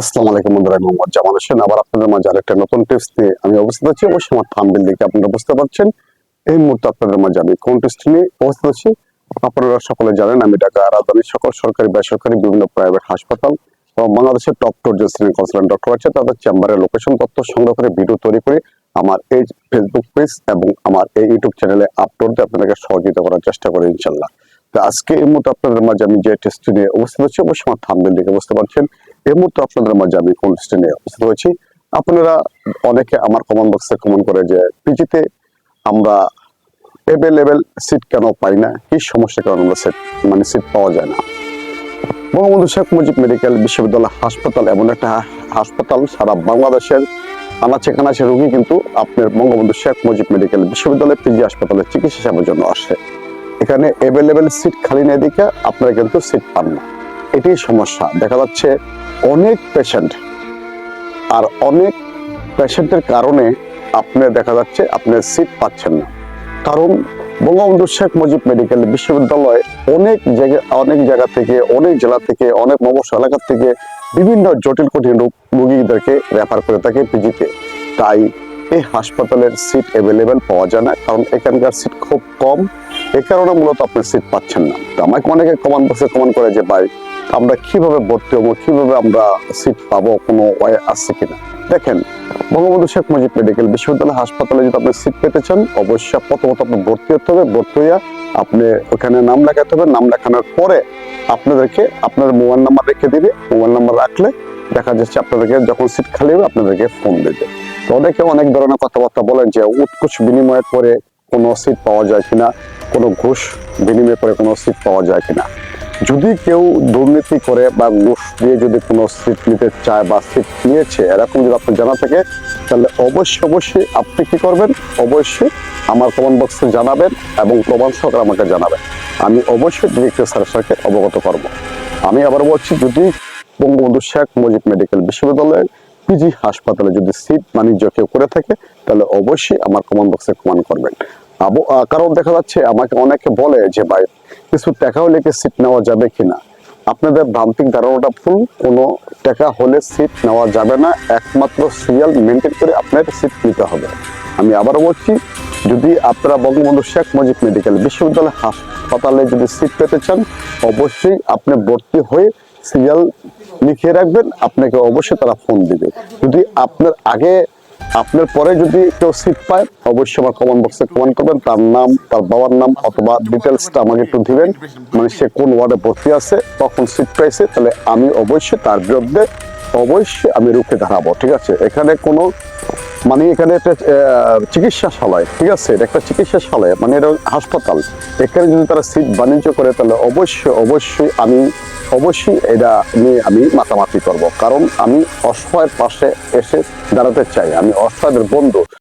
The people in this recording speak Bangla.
আসসালামু আলাইকুম বন্ধুরা, আমি মোহাম্মদ জামাল হোসেন। আবার আপনাদের মাঝে আরেকটা নতুন টিপস নিয়ে আমি অবস্থিত আছি। অবশ্যই আমার দেখে আপনারা বুঝতে পারছেন। এই মুহূর্তে আপনাদের মাঝে আমি কোন টিপস নিয়ে অবস্থিত আছি? আপনারা সকলে জানেন, আমি ঢাকা সকল সরকারি, বেসরকারি, বিভিন্ন প্রাইভেট হাসপাতাল এবং বাংলাদেশের টপ যে ডক্টর আছে। তাদের চেম্বারের লোকেশন তথ্য সংগ্রহ করে ভিডিও তৈরি করে আমার এই ফেসবুক পেজ এবং আমার এই ইউটিউব চ্যানেলে আপলোড দিয়ে আপনাদেরকে সহযোগিতা করার চেষ্টা করি ইনশাল্লাহ তো আজকে এই মুহূর্তে আপনাদের মাঝে আমি যে টেস্টটি নিয়ে অবস্থিত আছি, অবশ্যই আমার থাম্বেল দেখে বুঝতে পারছেন। এই মুহূর্তে আপনাদের মাঝে আমি কোন টেস্টটি নিয়ে উপস্থিত হয়েছি আপনারা অনেকে আমার কমেন্ট বক্সে কমেন্ট করে যে, পিজিতে আমরা অ্যাভেলেবেল সিট কেন পাই না? কি সমস্যার কারণে আমরা সিট মানে সিট পাওয়া যায় না? বঙ্গবন্ধু শেখ মুজিব মেডিকেল বিশ্ববিদ্যালয় হাসপাতাল এমন একটা হাসপাতাল সারা বাংলাদেশের আনাচে কানাচে রোগী কিন্তু আপনার বঙ্গবন্ধু শেখ মুজিব মেডিকেল বিশ্ববিদ্যালয় পিজি হাসপাতালে চিকিৎসা সেবার জন্য আসে। এখানে অ্যাভেলেবেল সিট খালি নেই দিকে আপনারা কিন্তু সিট পান না। এটাই সমস্যা। দেখা যাচ্ছে অনেক পেশেন্ট আর অনেক পেশেন্টের কারণে আপনি দেখা যাচ্ছে আপনি সিট পাচ্ছেন না। কারণ বঙ্গবন্ধু শেখ মুজিব মেডিকেল বিশ্ববিদ্যালয় অনেক জায়গা অনেক জায়গা থেকে, অনেক জেলা থেকে, অনেক মমস্য এলাকা থেকে বিভিন্ন জটিল কঠিন রোগ রোগীদেরকে রেফার করে থাকে পিজিতে তাই এই হাসপাতালের সিট অ্যাভেলেবেল পাওয়া যায় না, কারণ এখানকার সিট খুব কম। এ কারণে মূলত আপনি সিট পাচ্ছেন না। তো আমাকে অনেকে কমান বসে কমান করে যে, ভাই, আমরা কীভাবে ভর্তি হব? কীভাবে আমরা সিট পাবো? কোনো ওয়ে আছে কিনা? দেখেন, বঙ্গবন্ধু শেখ মুজিব মেডিকেল বিশ্ববিদ্যালয় হাসপাতালে যদি আপনি সিট পেতে চান, অবশ্যই প্রথমত আপনি ভর্তি হতে হবে। ভর্তি হইয়া আপনি ওখানে নাম লেখাতে হবে। নাম লেখানোর পরে আপনাদেরকে আপনার মোবাইল নাম্বার রেখে দিবে। মোবাইল নাম্বার রাখলে দেখা যাচ্ছে আপনাদেরকে যখন সিট খালি হবে, আপনাদেরকে ফোন দেবে। তো অনেকে অনেক ধরনের কথাবার্তা বলেন যে, উৎকুচ বিনিময়ের পরে কোনো সিট পাওয়া যায় কিনা, কোনো ঘুষ বিনিময় করে কোনো সিট পাওয়া যায় কিনা। যদি কেউ দুর্নীতি করে বা ঘুষ দিয়ে যদি কোনো সিট নিতে চায় বা সিট নিয়েছে, এরকম যদি আপনার জানা থাকে, তাহলে অবশ্যই অবশ্যই আপনি কি করবেন? অবশ্যই আমার কমেন্ট বক্সে জানাবেন এবং প্রমাণ সহকারে আমাকে জানাবেন। আমি অবশ্যই ডিরেক্টর স্যার অবগত করব। আমি আবার বলছি, যদি বঙ্গবন্ধু শেখ মুজিব মেডিকেল বিশ্ববিদ্যালয়ের পিজি হাসপাতালে যদি সিট বাণিজ্য কেউ করে থাকে তাহলে অবশ্যই আমার কমেন্ট বক্সে কমেন্ট করবেন। কারণ দেখা যাচ্ছে আমাকে অনেকে বলে যে, ভাই, কিছু টাকা হলে কি সিট নেওয়া যাবে কিনা? আপনাদের ভ্রান্তিক ধারণাটা ভুল। কোনো টাকা হলে সিট নেওয়া যাবে না। একমাত্র সিরিয়াল মেনটেন করে আপনার সিট নিতে হবে। আমি আবারও বলছি, যদি আপনারা বঙ্গবন্ধু শেখ মুজিব মেডিকেল বিশ্ববিদ্যালয় হাসপাতালে যদি সিট পেতে চান, অবশ্যই আপনি ভর্তি হয়ে সিরিয়াল লিখে রাখবেন। আপনাকে অবশ্যই তারা ফোন দিবে। যদি আপনার আগে আপনার পরে যদি কেউ সিট পায়, অবশ্যই আমার কমেন্ট বক্সে কমেন্ট করবেন। তার নাম, তার বাবার নাম অথবা ডিটেলসটা আমাকে একটু দিবেন। মানে সে কোন ওয়ার্ডে ভর্তি আছে, কখন সিট পাইছে, তাহলে আমি অবশ্যই তার বিরুদ্ধে অবশ্যই আমি রুখে দাঁড়াবো, ঠিক আছে? এখানে কোনো মানে এখানে একটা চিকিৎসাশালয়, ঠিক আছে? এটা একটা চিকিৎসাশালয় মানে এটা হাসপাতাল। এখানে যদি তারা সিট বাণিজ্য করে, তাহলে অবশ্যই অবশ্যই আমি অবশ্যই এটা নিয়ে আমি মাতামাতি করব। কারণ আমি অসহায়ের পাশে এসে দাঁড়াতে চাই। আমি অসহায়ের বন্ধু।